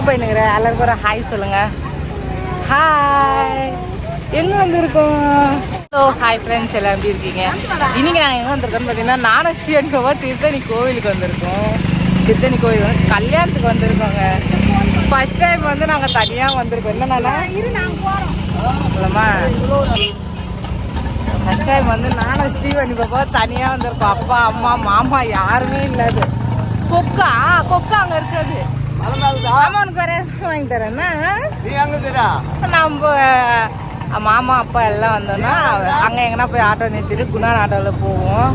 எங்கே போயினுங்கிற? எல்லாருக்கும் ஒரு ஹாய் சொல்லுங்க. ஹாய் எங்கே வந்திருக்கோம்? ஹலோ ஹாய் ஃப்ரெண்ட்ஸ் எல்லாம் எப்படி இருக்கீங்க? இன்னைக்கு நாங்கள் எங்கே வந்திருக்கோம்னு பார்த்தீங்கன்னா நானும் ஸ்ரீயன்கோவா திருத்தணி கோவிலுக்கு வந்திருக்கோம். திருத்தணி கோவில் வந்து கல்யாணத்துக்கு வந்திருக்கோங்க. ஃபர்ஸ்ட் டைம் வந்து நாங்கள் தனியாக வந்திருக்கோம். என்னன்னா இல்லைம்மா ஃபர்ஸ்ட் டைம் வந்து நானும் ஸ்ரீவணி பாப்பா தனியாக வந்திருக்கோம். அப்பா அம்மா மாமா யாருமே இல்லாது கொக்கா கொக்கா அங்கே இருக்காது ஆமா உனக்கு வேற வாங்கி தரேன்னா? நம்ம மாமா அப்பா எல்லாம் வந்தோம்னா அங்கே எங்கன்னா போய் ஆட்டோ நிறுத்திட்டு குணா ஆட்டோவில் போவோம்.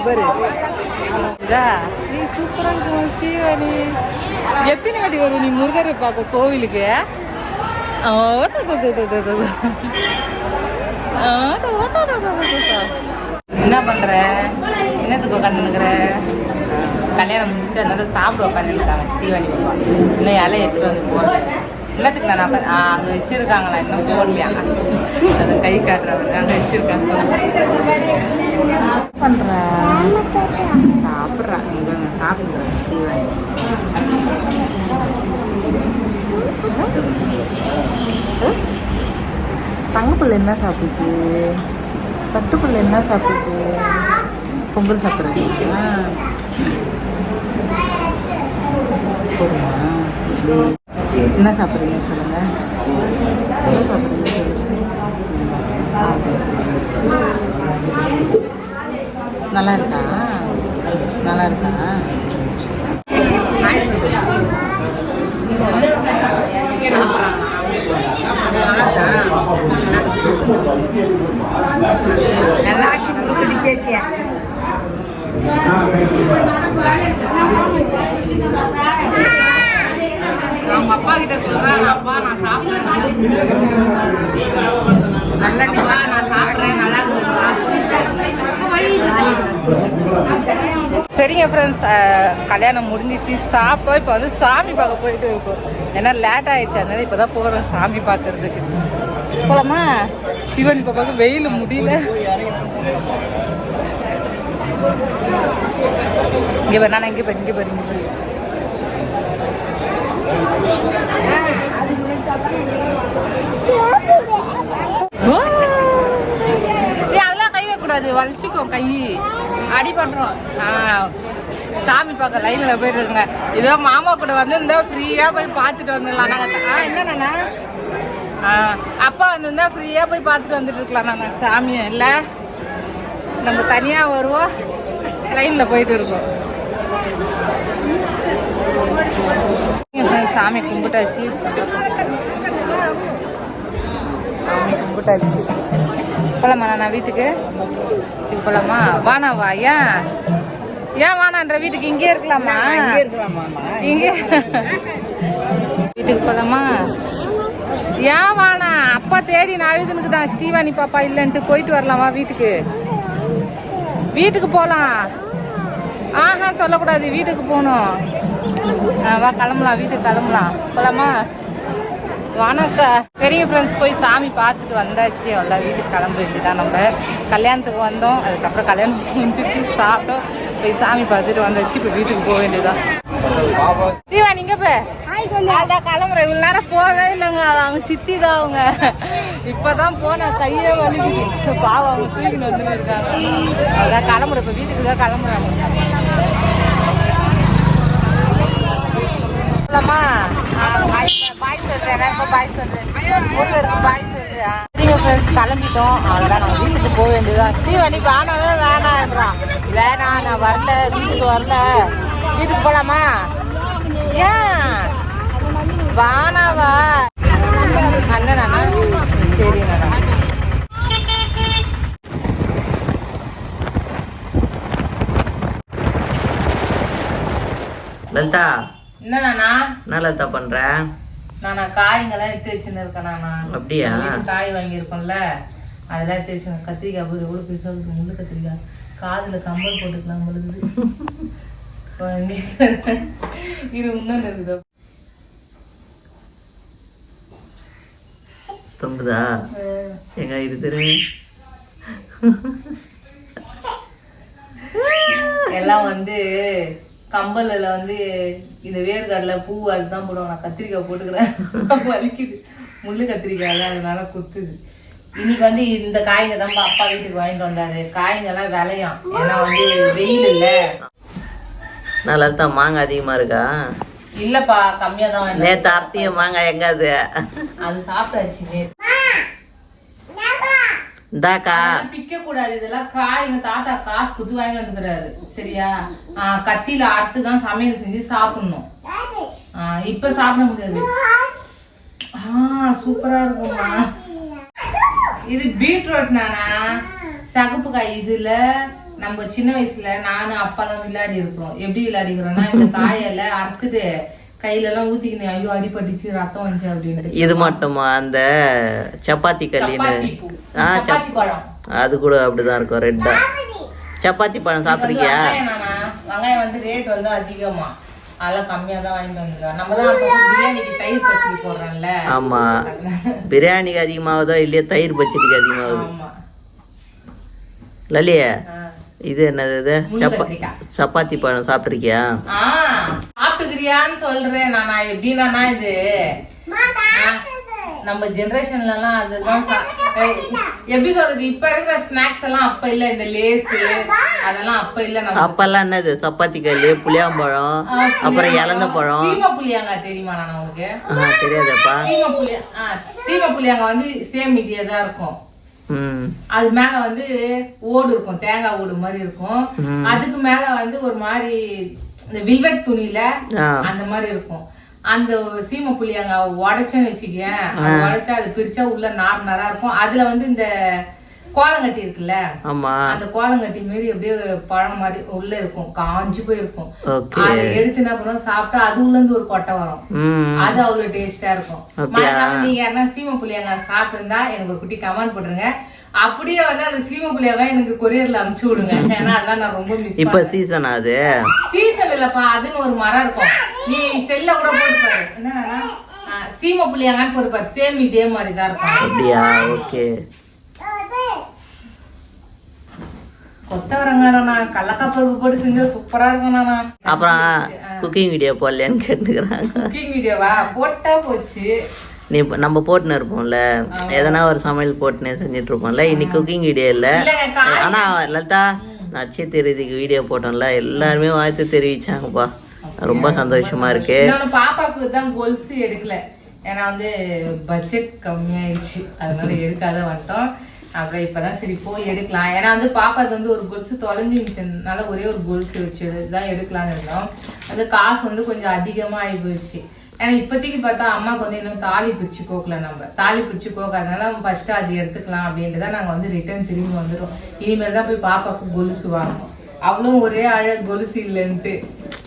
பாரு இதா நீ சூப்பரா இருக்கும் ஸ்ரீவாணி? எத்தனை வாட்டி வரும் நீ முருகரை பார்க்க கோவிலுக்கு? ஆ, ஆ, என்ன பண்ற? என்னத்துக்கு உட்காந்துருக்குற கல்யாணம் முடிஞ்சு அதனால சாப்பிட உட்காந்துருக்காங்க ஸ்ரீவாணி பாப்பா. இன்னும் இலை எடுத்துட்டு வந்து போடல. என்னத்துக்கு நான் உட்காந்து ஆ அங்கே வச்சிருக்காங்களா இன்னும் போடலையா? அந்த கை காட்டுறவங்க அங்கே வச்சிருக்காங்க. பண்ற சாப்பிட்றா இங்கே சாப்பிடுறேன் ஸ்ரீவாணி தங்கப்புள்ள என்ன சாப்பிடுது பட்டுப்புள்ள என்ன சாப்பிடுது பொங்கல் சாப்பிட்றீங்களா போதுமா என்ன சாப்பிட்றீங்க சொல்லுங்க என்ன சாப்பிட்றீங்க சொல்லுங்க நல்லா இருக்கா நல்லா இருக்கா சரி. நல்லா ஆட்சி குறுக்கடி பேத்தியா அவங்க அப்பா கிட்ட சொல்றேன் அப்பா நான் சாப்பிடுறேன் நல்லா சாப்பிட்றேன் நல்லா சரிங்க ஃப்ரெண்ட்ஸ் கல்யாணம் முடிஞ்சிச்சு. சாப்பிட்டோம் இப்போ வந்து சாமி பார்க்க போயிட்டு இருக்கோம். ஏன்னா லேட் ஆயிடுச்சு அதனால இப்போ தான் போகிறோம் சாமி பார்க்கறதுக்கு. போலாமா? சிவன் பாப்பாவுக்கு வெயில் முடியல. இங்கே பாரு நான் இங்கே பாரு இங்கே பாரு இங்கே பாரு ஆ! ஏய், அதெல்லாம் கை வச்சுக்கோ கை. அடி பண்றோம். ஆ சாமி பார்க்க லைன்ல போயிட்டு இருங்க. இதோ மாமா கூட வந்து இருந்தா ஃப்ரீயா போய் பார்த்துட்டு வந்துடலாம் நாங்க. ஆ அப்பா வந்திருந்தா ஃப்ரீயா போய் பார்த்துட்டு வந்துட்டு இருக்கலாம் நாங்க சாமியை. இல்ல? நம்ம தனியா வருவோம் லைன்ல போயிட்டு இருக்கோம். சாமி கும்பிட்டாச்சு. சாமி கும்பிட்டாச்சு. போலாமா நான் வீட்டுக்கு? வீட்டுக்கு போலாமா? வானா வா ஏன் ஏன் வானான்ற வீட்டுக்கு இங்கே இருக்கலாமா? இங்கே. வீட்டுக்கு போலாமா? ஏன் வானா அப்பா தேடி நான் அழுதுனுக்கு தான் ஸ்ரீவாணி பாப்பா இல்லைன்ட்டு போயிட்டு வரலாமா வீட்டுக்கு. வீட்டுக்கு போகலாம் ஆஹா சொல்லக்கூடாது வீட்டுக்கு போகணும். வா கிளம்பலாம் வீட்டுக்கு கிளம்பலாம். போலாமா? வணக்கம் பெரிய ஃப்ரெண்ட்ஸ் போய் சாமி பார்த்துட்டு வந்தாச்சு. அவ்வளோ வீட்டுக்கு கிளம்ப வேண்டியதான் நம்ம. கல்யாணத்துக்கு வந்தோம். அதுக்கப்புறம் கல்யாணம் முடிஞ்சிச்சு. சாப்பிட்டோம். போய் சாமி பார்த்துட்டு வந்தாச்சு. இப்போ வீட்டுக்கு போக வேண்டியதான் தீவா நீங்க பே அதான் கிளம்புறேன். இவ்வளவு நேரம் போகவே இல்லைங்க. அவங்க சித்தி தான் அவங்க. இப்பதான் போன கையே வலிக்குது. பாவம் அவங்க தூக்கின்னு வந்துன்னு இருக்காங்க. அதான் கிளம்புறேன். இப்போ வீட்டுக்கு தான் கிளம்புறாங்க பாய் சொல்றேன் இப்போ பாய் சொல்றேன் பாய் சொல்றேன் சரிங்க ஃப்ரெண்ட்ஸ் கிளம்பிட்டோம். அவ்வளோதான் நம்ம வீட்டுக்கு போக வேண்டியதுதான் ஸ்ரீவனி வேணாவே வேணான்றான். வேணாம் நான் வரல வீட்டுக்கு வரல. வீட்டுக்கு போகலாமா ஏன்? வானாவா? அண்ணனா சரி அண்ணா. லலிதா என்னண்ணா என்ன லலிதா பண்ற? நானா காய்ங்கெல்லாம் எடுத்து வச்சுன்னு இருக்கேன் நானா. அப்படியா? காய் வாங்கியிருக்கோம்ல அதெல்லாம் எடுத்து வச்சு கத்திரிக்காய் போய் எவ்வளோ பெருசாக இருக்கு முள்ளு கத்திரிக்காய். காதில் கம்பல் போட்டுக்கலாம் பொழுது. இது இன்னொன்று இருக்குது. தொங்குதா? எங்க இருக்கு எல்லாம் வந்து கம்பல்ல வந்து இந்த வேர்க்கடலை பூ அதுதான் போடுவாங்க. நான் கத்திரிக்காய் போட்டுக்கிறேன். வலிக்குது. முள்ளு கத்திரிக்காய் அதனால குத்துது. இன்னைக்கு வந்து இந்த காய்ங்க தான் அப்பா வீட்டுக்கு வாங்கிட்டு வந்தாரு. காய்ங்கெல்லாம் விளையும். ஏன்னா வந்து வெயில் இல்ல. நான் லலிதா மாங்காய் அதிகமா இருக்கா? இல்லப்பா கம்மியா தான் வாங்கிட்டு நேத்து அர்த்திய மாங்காய் எங்க அது சாப்பிட்டாச்சு நேத்து. இந்தாக்கா. பிக்க கூடாது இதெல்லாம் காய் எங்க தாத்தா காசு குத்து வாங்கி வந்துக்கிறாரு. சரியா? கத்தியில அறுத்து தான் சமையல் செஞ்சு சாப்பிடணும். இப்ப சாப்பிட முடியாது. ஆ சூப்பரா இருக்கும்மா. இது பீட்ரூட் நானா? சகப்பு காய். இதுல நம்ம சின்ன வயசுல நானும் அப்பாலாம் விளையாடி இருக்கிறோம். எப்படி விளையாடிக்கிறோம்னா இந்த காயில அறுத்துட்டு கையில எல்லாம் ஊத்திக்கினேன் ஐயோ அடிபட்டுச்சு ரத்தம் வந்துச்சு அப்படின்னு இது மட்டுமா? அந்த சப்பாத்தி பூ. ஆ, சப்பாத்தி பழம். அது கூட அப்படிதான் இருக்கும் ரெட்டா சப்பாத்தி பழம் சாப்பிட்ருக்கியா வெங்காயம் வந்து ரேட் வந்து அதிகமா. அதெல்லாம் கம்மியா தான் வாங்கிட்டு வந்துருக்கோம் நம்ம தான் அப்போ பிரியாணிக்கு தயிர் பச்சடி போடுறோம்ல. ஆமா. பிரியாணிக்கு அதிகமாகுதோ இல்லையா தயிர் பச்சடிக்கு அதிகமாகுது. ஆமா. லலிய. இது என்னது இது. சப்பாத்தி பழம் சாப்பிட்ருக்கியா சாப்பிட்டுக்கிறியான்னு சொல்றேன். நானா எப்படின்னா இது? ஆ, நம்ம ஜெனரேஷன்ல எல்லாம் அதுதான் எப்படி சொல்றது? இப்ப இருக்கிற ஸ்நாக்ஸ் எல்லாம் அப்ப இல்ல. இந்த லேஸ் அதெல்லாம் அப்ப இல்ல நம்ம. அப்பெல்லாம் என்னது? சப்பாத்தி கல்லு புளியாம்பழம். அப்புறம் இலந்த பழம் சீம புளியாங்க தெரியுமா நான் உங்களுக்கு? தெரியாதப்பா. சீம புளியா சீம புளியாங்க வந்து சேம் இடியா தான் இருக்கும். அது மேல வந்து ஓடு இருக்கும். தேங்காய் ஓடு மாதிரி இருக்கும். அதுக்கு மேல வந்து ஒரு மாதிரி இந்த வில்வெட் துணியில அந்த மாதிரி இருக்கும். அந்த சீம புளியாங்க உடைச்சேன்னு வச்சுக்கேன். அது உடைச்சா அது பிரிச்சா உள்ள நார் நாரா இருக்கும். அதுல வந்து இந்த கோலங்கட்டி இருக்குல்ல? ஆமா. அந்த கோலங்கட்டி மாரி அப்படியே பழம் மாதிரி உள்ள இருக்கும். காஞ்சு போய் இருக்கும் ஓகே. அதை எடுத்து என்ன பண்ணுவோம்? சாப்பிட்டா அது உள்ள இருந்து ஒரு கொட்டை வரும். அது அவ்வளவு டேஸ்டா இருக்கும். நீங்க யாருன்னா சீம புளியாங்க சாப்பிட்டுருந்தா எனக்கு ஒரு குட்டி கமெண்ட் போட்டுருங்க. அப்படியே வந்து அந்த சீம புளியாங்க எனக்கு கொரியர்ல அனுப்பிச்சு விடுங்க. ஏன்னா அதான் நான் ரொம்ப மிஸ் இப்ப சீசன் அது? சீசன் இல்லப்பா அதுன்னு ஒரு மரம் இருக்கும். நீ செல்ல கூட போட்டு பாரு என்ன சீம புளியாங்கன்னு போட்டு பாரு சேம் இதே மாதிரி தான் இருக்கும். அப்படியா? ஓகே. கொத்தவரங்கானா கடலக்காப்பருப்பு போட்டு செஞ்சா சூப்பரா இருக்கும் நானா? அப்புறம் குக்கிங் வீடியோ போடலையான்னு கேட்டுக்கிறாங்க. குக்கிங் வீடியோவா போட்டா போச்சு. நீ நம்ம போட்டுன்னு இருப்போம்ல. எதனா ஒரு சமையல் போட்டுனே செஞ்சுட்டு இருப்போம்ல. இன்னைக்கு குக்கிங் வீடியோ இல்ல. இல்லங்க கா- ஆனா லலிதா நட்சத்திரத்துக்கு வீடியோ போட்டோம்ல. எல்லாருமே வாழ்த்து தெரிவிச்சாங்கப்பா. ரொம்ப சந்தோஷமா இருக்கு. பாப்பாக்கு தான் கொலுசு எடுக்கல. ஏன்னா வந்து பட்ஜெட் கம்மியாயிடுச்சு அதனால எடுக்காத வந்துட்டோம். அப்புறம் இப்பதான் சரி போய் எடுக்கலாம். ஏன்னா வந்து பாப்பாக்கு வந்து ஒரு கொலுசு தொலைஞ்சு மிச்சதுனால ஒரே ஒரு கொலுசு வச்சு தான் எடுக்கலாம்னு இருந்தோம். அது காசு வந்து கொஞ்சம் அதிகமா ஆகி போயிடுச்சு ஏன்னா இப்போதைக்கு பார்த்தா அம்மாக்கு வந்து இன்னும் தாலி பிரிச்சு கோக்கல நம்ம. தாலி பிரிச்சு கோக்காதனால ஃபர்ஸ்ட் அது எடுத்துக்கலாம் அப்படின்ட்டு தான் நாங்கள் வந்து ரிட்டர்ன் திரும்பி வந்துடும் இனிமேல் தான் போய் பாப்பாக்கு கொலுசு வாங்கணும். அவளும் ஒரே அழ கொலுசு இல்லைன்ட்டு.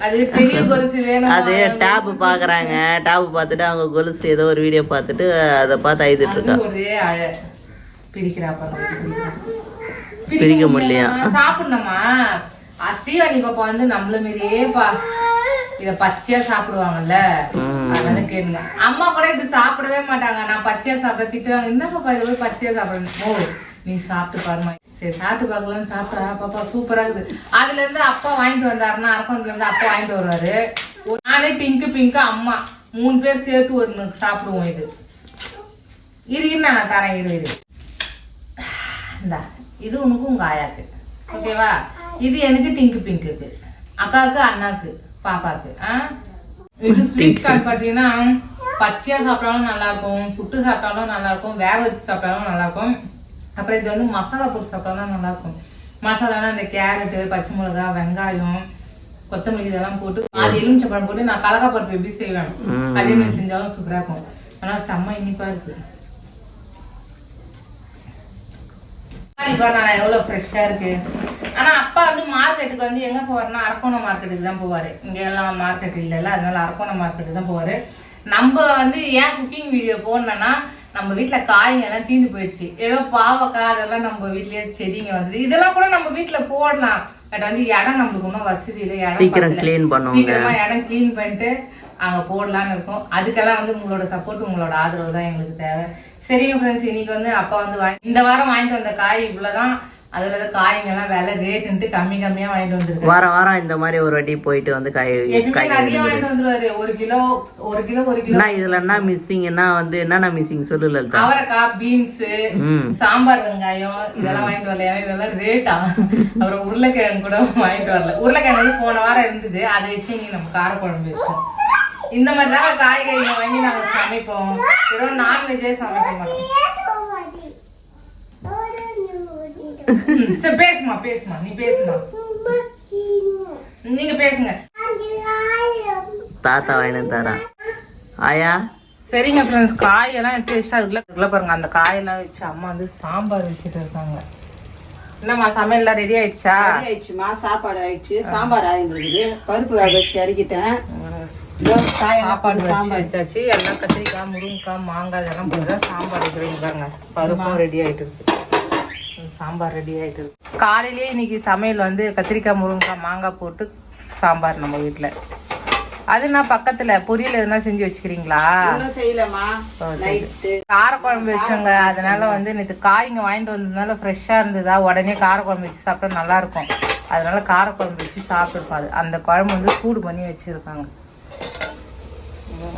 அது பெரிய கொலுசு வேணும்? அது டேப் பாக்குறாங்க. டேப் பார்த்துட்டு அவங்க கொலுசு ஏதோ ஒரு வீடியோ பார்த்துட்டு அதை பார்த்து அழுதுட்டு இருக்கா. ஒரே அழ பிரிக்கிறா பிரிக்க முடியலையா? சாப்பிடணுமா? ஸ்ரீவாணி பாப்பா வந்து நம்மள மாரியே பா இத பச்சையா சாப்பிடுவாங்கல்ல? அதனால கேளுங்க. அம்மா கூட இது சாப்பிடவே மாட்டாங்க. நான் பச்சையா சாப்பிட திட்டுவாங்க. என்ன பாப்பா இதை போய் பச்சையா சாப்பிடணும் ஓ நீ சாப்பிட்டு பாருமா சரி சாப்பிட்டு பார்க்கலாம்னு சாப்பிட்டா பாப்பா சூப்பரா இருக்குது அதுல இருந்து அப்பா வாங்கிட்டு வந்தாருன்னா அரக்கோணத்துல இருந்து அப்பா வாங்கிட்டு வருவாரு. நானே டிங்கு பிங்கு அம்மா. மூணு பேர் சேர்த்து ஒரு சாப்பிடுவோம் இது. இரு இரு நான் தரேன். இரு இரு. இந்தா இது உனக்கு உங்க ஆயாக்கு. ஓகேவா இது எனக்கு டிங்கு பிங்குக்கு அக்காவுக்கு அண்ணாக்கு. பாப்பாக்கு இது ஸ்வீட் கார்ன் பாத்தீங்கன்னா பச்சையா சாப்பிட்டாலும் நல்லா இருக்கும் சுட்டு சாப்பிட்டாலும் நல்லா இருக்கும் வேக வச்சு சாப்பிட்டாலும் நல்லா இருக்கும் அப்புறம் இது வந்து மசாலா போட்டு சாப்பிட்டாலும் நல்லா இருக்கும் மசாலானா இந்த கேரட்டு பச்சை மிளகா வெங்காயம் கொத்தமல்லி இதெல்லாம் போட்டு அது எலுமிச்சப்பழம் போட்டு நான் கலக்கா பருப்பு எப்படி செய்வேன். அதே மாதிரி செஞ்சாலும் சூப்பரா இருக்கும். ஆனா செம்ம இனிப்பா இருக்கு இப்போ நான் எவ்வளவு ஃப்ரெஷ்ஷாக இருக்கு. ஆனா அப்பா வந்து மார்க்கெட்டுக்கு வந்து எங்க போவார்னா அரக்கோணம் மார்க்கெட்டுக்கு தான் போவாரு. இங்கே எல்லாம் மார்க்கெட் இல்லைல்ல அதனால அரக்கோணம் மார்க்கெட்டுக்கு தான் போவாரு. நம்ம வந்து ஏன் குக்கிங் வீடியோ போடணும்னா நம்ம காய்ங்க எல்லாம் தீந்து போயிடுச்சு. ஏதோ பாவக்காய் அதெல்லாம் நம்ம வீட்லயே செடிங்க வந்து இதெல்லாம் கூட நம்ம வீட்ல போடலாம். பட் வந்து இடம் நம்மளுக்கு ஒன்றும் வசதி இல்லை. இடம் சீக்கிரம் பத்தல. clean பண்ணுவாங்க. சீக்கிரமா இடம் க்ளீன் பண்ணிட்டு அங்க போடலாம்னு இருக்கோம். அதுக்கெல்லாம் வந்து உங்களோட சப்போர்ட் உங்களோட ஆதரவு தான் எங்களுக்கு தேவை. சரிங்க ஃப்ரெண்ட்ஸ் இன்னைக்கு வந்து அப்பா வந்து வாங்கி இந்த வாரம் வாங்கிட்டு வந்த காய் இவ்வளவுதான். அதுல இருக்க காய்ங்கெல்லாம் விலை ரேட்டுன்ட்டு கம்மி கம்மியா வாங்கிட்டு வந்திருக்காரு. வாரம் வாரம் இந்த மாதிரி ஒரு வாட்டி போயிட்டு வந்து காய் காய் நிறைய வாங்கிட்டு வந்துருவாரு. ஒரு கிலோ ஒரு கிலோ ஒரு கிலோ. இதுல என்ன மிஸ்ஸிங்னா வந்து என்னென்ன மிஸ்ஸிங் சொல்லு லலிதா. அவரைக்காய் பீன்ஸ் சாம்பார் வெங்காயம் இதெல்லாம் வாங்கிட்டு வரல ஏன்னா இதெல்லாம் ரேட்டா அப்புறம் உருளைக்கிழங்கு கூட வாங்கிட்டு வரல. உருளைக்கிழங்கு வந்து போன வாரம் இருந்தது. அதை வச்சு நீ நம்ம காரக்குழம்பு வச்சோம் இந்த மாதிரி தான் காய்கறிங்க வாங்கி நாங்க சமைப்போம். வெறும் நான்வெஜ்ஜே சமைக்க மாட்டோம். சரி பேசுமா பேசுமா நீ பேசுமா நீங்க பேசுங்க. தாத்தா வாங்கிட்டு தரா. ஆயா? சரிங்க ஃப்ரெண்ட்ஸ் காயெல்லாம் எடுத்து வச்சு அதுக்குள்ள அதுக்குள்ள பாருங்க அந்த காயெல்லாம் வச்சு அம்மா வந்து சாம்பார் வச்சுட்டு இருக்காங்க. என்னம்மா சமையல்லாம் ரெடி ஆயிடுச்சா? ரெடி ஆயிடுச்சுமா சாப்பாடு ஆயிடுச்சு. சாம்பார் ஆயிருக்குது பருப்பு வேக வச்சு இறக்கிட்டேன். காயெல்லாம் சாப்பாடு வச்சு வச்சாச்சு. எல்லாம் கத்திரிக்காய் முருங்கைக்காய் மாங்காய் இதெல்லாம் போட்டு தான் சாம்பார் வைக்கிறீங்க பாருங்க. பருப்பும் ரெடி ஆயிட்டு இருக்கு. சாம்பார் ரெடி ஆயிட்டு காலையிலேயே இன்னைக்கு சமையல் வந்து கத்திரிக்காய் முருங்கைக்காய் மாங்காய் போட்டு சாம்பார் நம்ம வீட்ல. அது நான் பக்கத்துல? பொரியல் எதுனா செஞ்சு வச்சுக்கிறீங்களா? காரக்குழம்பு வச்சோங்க. அதனால வந்து நேற்று காய்ங்க வாங்கிட்டு வந்ததுனால ஃப்ரெஷ்ஷாக இருந்ததா? உடனே காரக்குழம்பு வச்சு சாப்பிட்டா நல்லா இருக்கும் அதனால காரக்குழம்பு வச்சு சாப்பிட்டுருப்போம் அது. அந்த குழம்பு வந்து சூடு பண்ணி வச்சுருக்காங்க.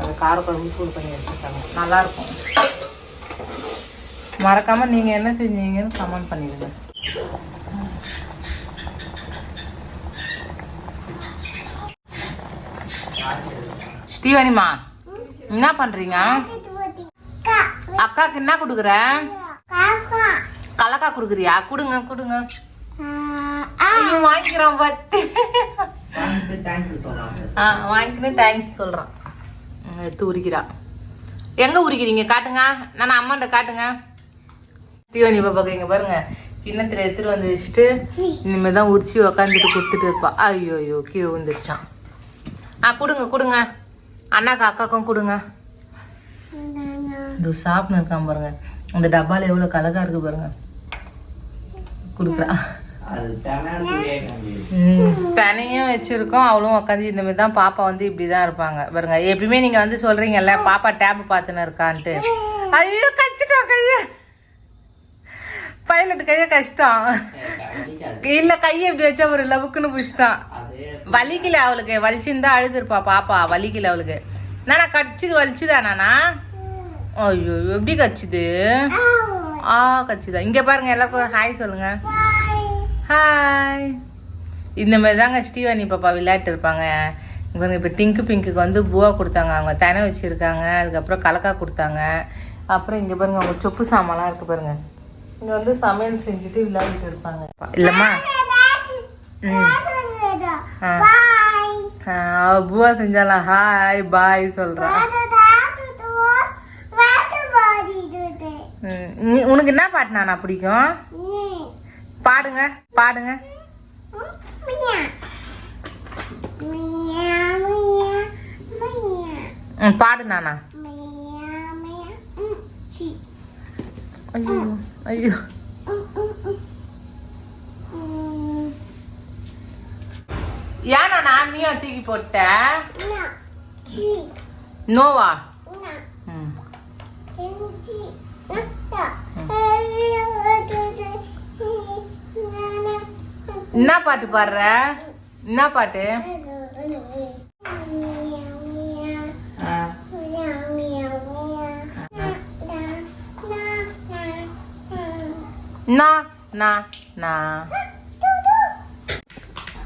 அந்த காரக்குழம்பு சூடு பண்ணி வச்சுருக்காங்க. நல்லா இருக்கும் மறக்காம நீங்க என்ன செஞ்சீங்கன்னு கமெண்ட் பண்ணிடுங்க. ஸ்ரீவனிமா என்ன பண்றீங்க? அக்காக்கு என்ன கொடுக்குற? கலக்கா கொடுக்குறியா? கொடுங்க கொடுங்க. வாங்கிக்கிறோம் பட்டு. ஆ வாங்கிக்கணும் தேங்க்ஸ் சொல்றான். எடுத்து உரிக்கிறான் எங்க உரிக்கிறீங்க? காட்டுங்க. நான் அம்மாண்ட காட்டுங்க. தீவனி பாப்பாக்கு இங்க பாருங்க. கிண்ணத்துல எடுத்துட்டு வந்து வச்சுட்டு இனிமேல் தான் உரிச்சு உக்காந்துட்டு கொடுத்துட்டு இருப்பா. ஐயோ ஐயோ கீழே விழுந்துருச்சான். ஆ கொடுங்க கொடுங்க. அண்ணாக்கு அக்காக்கும் கொடுங்க. இது சாப்பிட்டு இருக்கான் பாருங்க. அந்த டப்பால எவ்வளவு கலகா இருக்கு பாருங்க. கொடுக்குறா. தனியும் வச்சிருக்கோம். அவளும் உட்காந்து இந்த மாதிரி தான் பாப்பா வந்து இப்படி தான் இருப்பாங்க. பாருங்க எப்பயுமே நீங்க வந்து சொல்றீங்கல்ல பாப்பா டேப் பார்த்துன்னு இருக்கான்ட்டு. ஐயோ கச்சிட்டோம் கைய பைலட் கைய கஷ்டம். இல்ல கையை இப்படி வச்சா ஒரு லவுக்குன்னு புடிச்சிட்டான். வலிக்கல அவளுக்கு. வலிச்சுன்னு அழுதுருப்பா பாப்பா வலிக்கல அவளுக்கு. நானா கடிச்சுது வலிச்சுதா நானா? ஐயோ எப்படி கச்சுது ஆ கச்சுதா இங்க பாருங்க எல்லாருக்கும் ஹாய் சொல்லுங்க. ஹாய் இந்த மாதிரி தாங்க ஸ்ரீவாணி பாப்பா விளையாட்டு இருப்பாங்க. இவங்க இப்போ டிங்கு பிங்க்குக்கு வந்து பூவா கொடுத்தாங்க. அவங்க தினை வச்சுருக்காங்க. அதுக்கப்புறம் கலக்கா கொடுத்தாங்க. அப்புறம் இங்கே பாருங்க அவங்க சொப்பு சாமான்லாம் இருக்கு பாருங்க. இங்கே வந்து சமையல் செஞ்சுட்டு விளையாடிட்டு இருப்பாங்க. இல்லைம்மா. ம். பூவா செஞ்சாலாம் ஹாய் பாய் சொல்கிறான் நீ உனக்கு என்ன பாட்டு நானா பிடிக்கும்? பாடுங்க பாடுங்க. பாடு நானா ஐயோ ஐயோ. ஏன் நான் நீயும் தூக்கி போட்ட? நோவா? என்ன பாட்டு பாடுற? என்ன பாட்டு? நா நா நா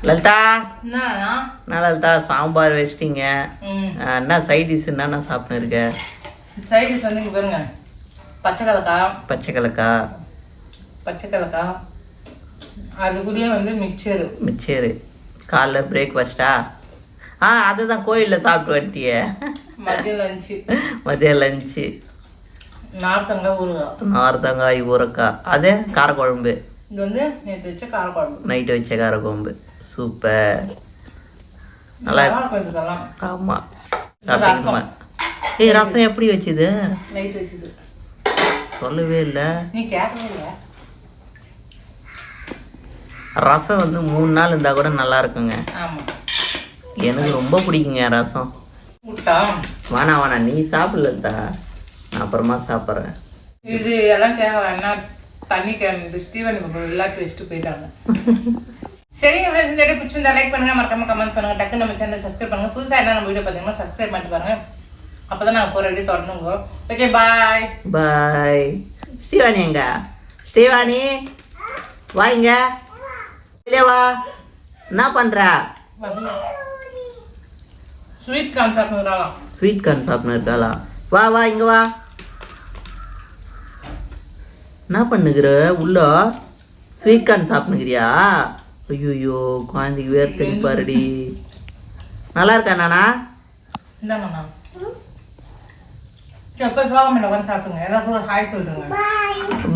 லலிதா? என்ன லலிதா சாம்பார் வச்சிட்டீங்க. என்ன சைட் டிஷ் என்னென்ன சாப்பிட்டு இருக்க சைடிஸ் வந்து இங்கே பாருங்க. பச்சை கலக்காய் பச்சை கலக்கா? பச்சை கலக்காய் அதுக்குள்ளேயே வந்து மிக்சரு. மிச்சரு காலைல பிரேக்ஃபாஸ்டா ஆ அதுதான் கோயிலில் சாப்பிட்டு வந்துட்டிய. மதியம் லஞ்சு மதியம் லஞ்சு நார்த்தங்காய் ஊறக்காய். அது காரக்குழம்பு. இது வந்து நேற்று வச்ச காரக்குழம்பு. நைட்டு வச்ச காரக்குழம்பு. சூப்பர். நல்லா ஆமாம் சாப்பிட்டீங்கம்மா ஏய் ரசம் எப்படி வச்சுது? நைட் வச்சது. சொல்லவே இல்லை. நீ கேட்கவே இல்லை. ரசம் வந்து மூணு நாள் இருந்தால் கூட நல்லா இருக்குங்க. எனக்கு ரொம்ப பிடிக்குங்க ரசம். வேணாம் வேணாம் நீ சாப்பிடலதா அப்புறமா சாப்பிட்றேன். இது எல்லாம் கேட்க வேணாம் தண்ணி கேட்டு ஸ்டீவன் விளையாட்டு வச்சுட்டு போயிட்டாங்க. சரிங்க ஃப்ரெண்ட்ஸ் இந்த வீடியோ பிடிச்சிருந்தா லைக் பண்ணுங்க. மறக்காம கமெண்ட் பண்ணுங்க. டக்கு நம்ம சேனல் சப்ஸ்கிரைப் பண்ணுங்க. புதுசாக என்ன நம்ம வீடியோ பார்த்தீங்கன்னா சப்ஸ்கிரைப் பண்ணிட்டு பாருங்க. அப்பதான் நாங்கள் போகிற வீடியோ தொடர்ந்துங்க ஓகே பாய் பாய் ஸ்ரீவாணி எங்க? ஸ்ரீவாணி வா இங்க. வெளியே வா. என்ன பண்ற? ஸ்வீட் கார்ன் சாப்பிடுறாங்களாம் ஸ்வீட் கார்ன் சாப்பிட்னு இருக்காளா வா வா இங்க வா. என்ன பண்ணுகிற? உள்ள ஸ்வீட் கார்ன் சாப்பிட்டுக்கிறியா ஐயோ குழந்தைக்கு வேர்த்து பாருடி. நல்லா இருக்கா நானா?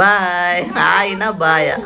பாய். ஹாய்னா பாயா.